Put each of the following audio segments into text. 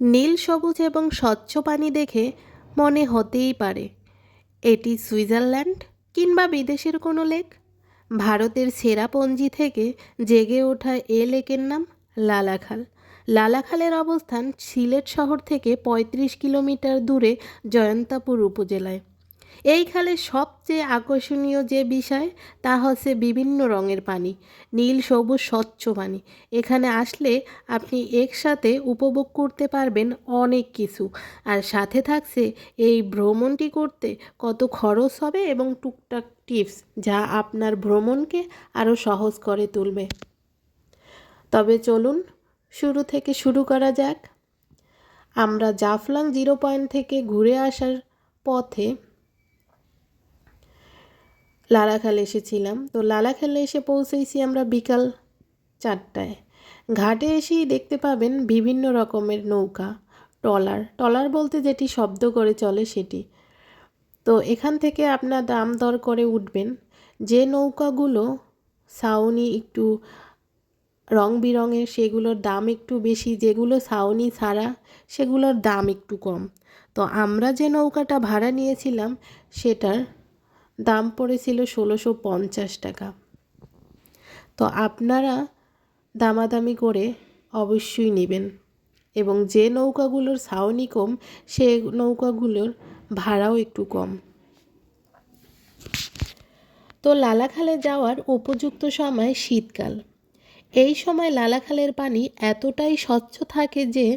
নীল সবুজ এবং স্বচ্ছ পানি দেখে মনে হতেই পারে, এটি সুইজারল্যান্ড কিংবা বিদেশের কোনো লেক? ভারতের সেরাপঞ্জি থেকে জেগে ওঠা এ লেকের নাম লালাখাল। লালাখালের অবস্থান সিলেট শহর থেকে ৩৫ কিলোমিটার দূরে জয়ন্তাপুর উপজেলায়। এই খালের সবচেয়ে আকর্ষণীয় যে বিষয়, তা হচ্ছে বিভিন্ন রঙের পানি। নীল, সবুজ, স্বচ্ছ পানি। এখানে আসলে আপনি একসাথে উপভোগ করতে পারবেন অনেক কিছু। আর সাথে থাকছে এই ভ্রমণটি করতে কত খরচ হবে এবং টুকটাক টিপস যা আপনার ভ্রমণকে আরও সহজ করে তুলবে। তবে চলুন, শুরু থেকে শুরু করা যাক। আমরা জাফলং জিরো পয়েন্ট থেকে ঘুরে আসার পথে লালাখাল এসেছিলাম। তো লালাখালে এসে পৌঁছেছি আমরা বিকাল চারটায়। ঘাটে এসেই দেখতে পাবেন বিভিন্ন রকমের নৌকা, ট্রলার। ট্রলার বলতে যেটি শব্দ করে চলে সেটি। তো এখান থেকে আপনার দাম দর করে উঠবেন। যে নৌকাগুলো সাউনি একটু রং বিরঙের সেগুলোর দাম একটু বেশি, যেগুলো সাউনি ছাড়া সেগুলোর দাম একটু কম। তো আমরা যে নৌকাটা ভাড়া নিয়েছিলাম সেটার দাম পড়েছিল ষোলোশো পঞ্চাশ টাকা। তো আপনারা দামাদামি করে অবশ্যই নেবেন এবং যে নৌকাগুলোর ছাউনি কম, সে নৌকাগুলোর ভাড়াও একটু কম। তো লালাখালে যাওয়ার উপযুক্ত সময় শীতকাল। এই সময় লালাখালের পানি এতটাই স্বচ্ছ থাকে যে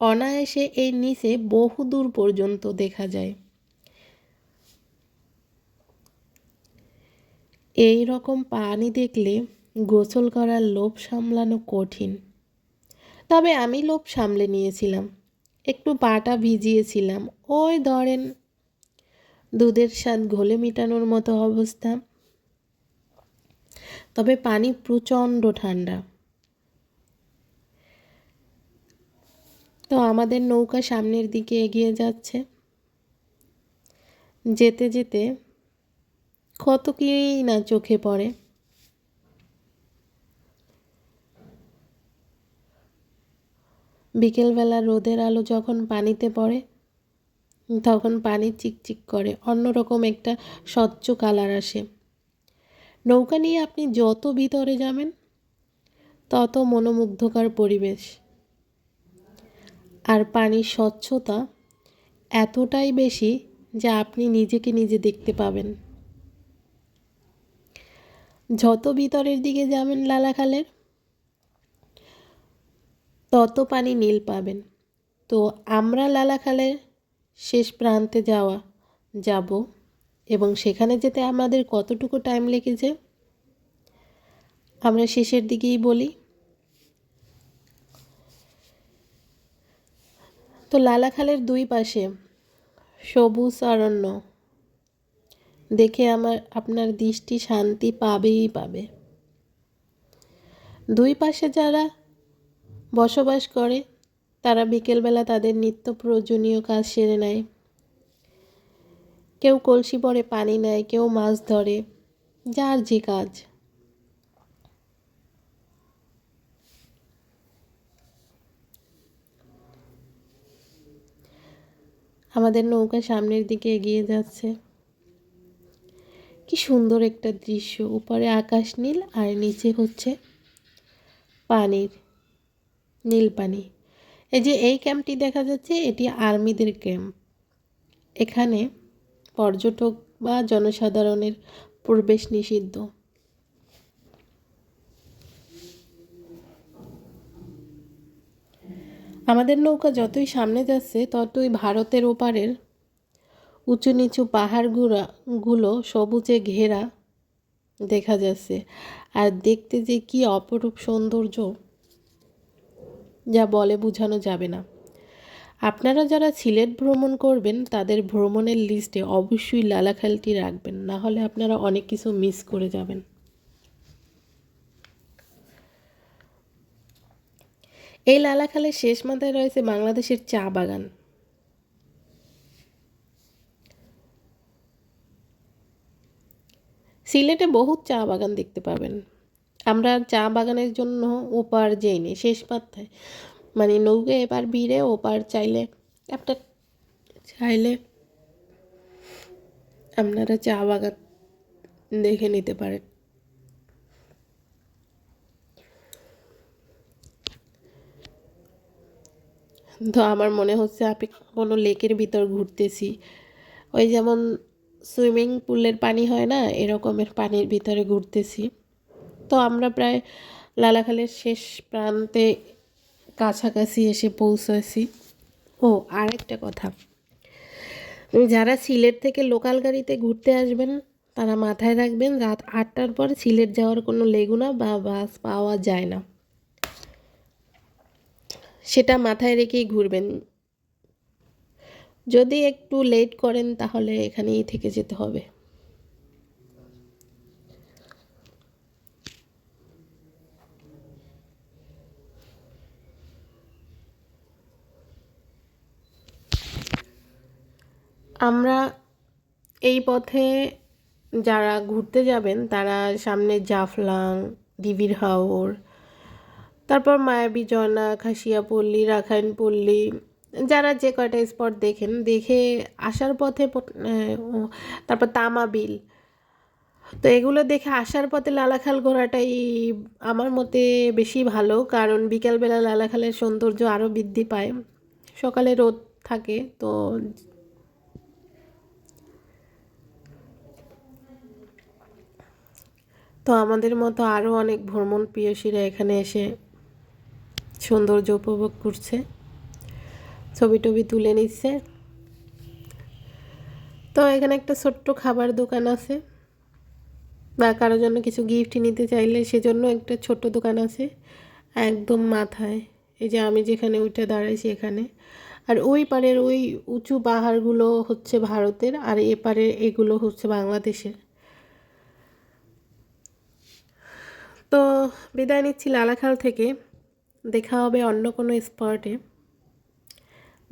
অনায়াসে এর নিচে বহু দূর পর্যন্ত দেখা যায়। এই রকম পানি দেখলে গোসল করার লোভ সামলানো কঠিন। তবে আমি লোভ সামলে নিয়েছিলাম। একটু পাটা ভিজিয়েছিলাম। ওই ধরেন দুধের স্বাদ ঘোলে মেটানোর মতো অবস্থা। তবে পানি প্রচণ্ড ঠান্ডা। তো আমাদের নৌকা সামনের দিকে এগিয়ে যাচ্ছে। যেতে যেতে কত কি না চোখে পড়ে। বিকেলবেলা রোদের আলো যখন পানিতে পড়ে, তখন পানি চিকচিক করে, অন্যরকম একটা স্বচ্ছ কালার আসে। নৌকা নিয়ে আপনি যত ভিতরে যাবেন, তত মনোমুগ্ধকর পরিবেশ। আর পানির স্বচ্ছতা এতটাই বেশি যে আপনি নিজেকে নিজে দেখতে পাবেন। যত ভিতরের দিকে যাবেন লালাখালের তত পানি নীল পাবেন। তো আমরা লালাখালের শেষ প্রান্তে যাওয়া, যাব এবং সেখানে যেতে আমাদের কতটুকু টাইম লেগেছে, আমরা শেষের দিকেই বলি। তো লালাখালের দুই পাশে সবুজ অরণ্য দেখে আমার, আপনার দৃষ্টি শান্তি পাবেই পাবে। দুই পাশে যারা বসবাস করে, তারা বিকেলবেলা তাদের নিত্য প্রয়োজনীয় কাজ সেরে নেয়। কেউ কলসি পরে পানি নেয়, কেউ মাছ ধরে, যার যে কাজ। আমাদের নৌকা সামনের দিকে এগিয়ে যাচ্ছে। কি সুন্দর একটা দৃশ্য। উপরে আকাশ নীল আর নিচে হচ্ছে পানির, নীল পানি। এই যে এই ক্যাম্পটি দেখা যাচ্ছে, এটি আর্মিদের ক্যাম্প। এখানে পর্যটক বা জনসাধারণের প্রবেশ নিষিদ্ধ। আমাদের নৌকা যতই সামনে যাচ্ছে, ততই ভারতের ওপারের উঁচু নিচু পাহাড়গুলো গুলো সবুজে ঘেরা দেখা যাচ্ছে। আর দেখতে যে কি অপরূপ সৌন্দর্য, যা বলে বোঝানো যাবে না। আপনারা যারা সিলেট ভ্রমণ করবেন, তাদের ভ্রমণের লিস্টে অবশ্যই লালাখালটি রাখবেন, না হলে আপনারা অনেক কিছু মিস করে যাবেন। এই লালাখালের শেষ মাথায় রয়েছে বাংলাদেশের চা বাগান। সিলেটে বহুত চা বাগান দেখতে পাবেন। আমরা চা বাগানের জন্য ওপার যাইনি, শেষ মাথায় মানে নৌকে এপার ভিড়ে ওপার চাইলে আপনার চাইলে আপনারা চা বাগান দেখে নিতে পারেন। তো আমার মনে হচ্ছে আমি কোনো লেকের ভিতর ঘুরতেছি। ওই যেমন সুইমিং পুলের পানি হয় না, এরকমের পানির ভিতরে ঘুরতেছি। তো আমরা প্রায় লালাখালের শেষ প্রান্তে কাছাকাছি এসে পৌঁছেছি। ও, আরেকটা কথা। যারা সিলেট থেকে লোকাল গাড়িতে ঘুরতে আসবেন, তারা মাথায় রাখবেন রাত আটটার পর সিলেট যাওয়ার কোনো লেগুনা বা বাস পাওয়া যায় না। সেটা মাথায় রেখেই ঘুরবেন। যদি একটু লেট করেন, তাহলে এখানেই থেকে যেতে হবে। আমরা এই পথে যারা ঘুরতে যাবেন, তারা সামনে জাফলাং ডিবির হাওর, তারপর মায়াবী ঝর্ণা খাসিয়াপল্লী রাখাইনপল্লী যারা যে কয়টা স্পট দেখেন, দেখে আসার পথে তারপর তামাবিল তো এগুলো দেখে আসার পথে লালাখাল ঘোরাটাই আমার মতে বেশি ভালো, কারণ বিকালবেলা লালাখালের সৌন্দর্য আরও বৃদ্ধি পায়। সকালে রোদ থাকে, তো তো আমাদের মতো আরও অনেক ভ্রমণ প্রিয়সীরা এখানে এসে সৌন্দর্য উপভোগ করছে। ছবি টবি তুলে নিচ্ছে। তো এখানে একটা ছোট্ট খাবার দোকান আছে। বা কারোর জন্য কিছু গিফট নিতে চাইলে সেজন্য একটা ছোট্ট দোকান আছে, একদম মাথায়। এই যে আমি যেখানে উঠে দাঁড়াইছি এখানে। আর ওই পারের ওই উঁচু পাহাড়গুলো হচ্ছে ভারতের, আর এপারের এগুলো হচ্ছে বাংলাদেশের। তো বিদায় নিচ্ছি লালাখাল থেকে। দেখা হবে অন্য কোনো স্পটে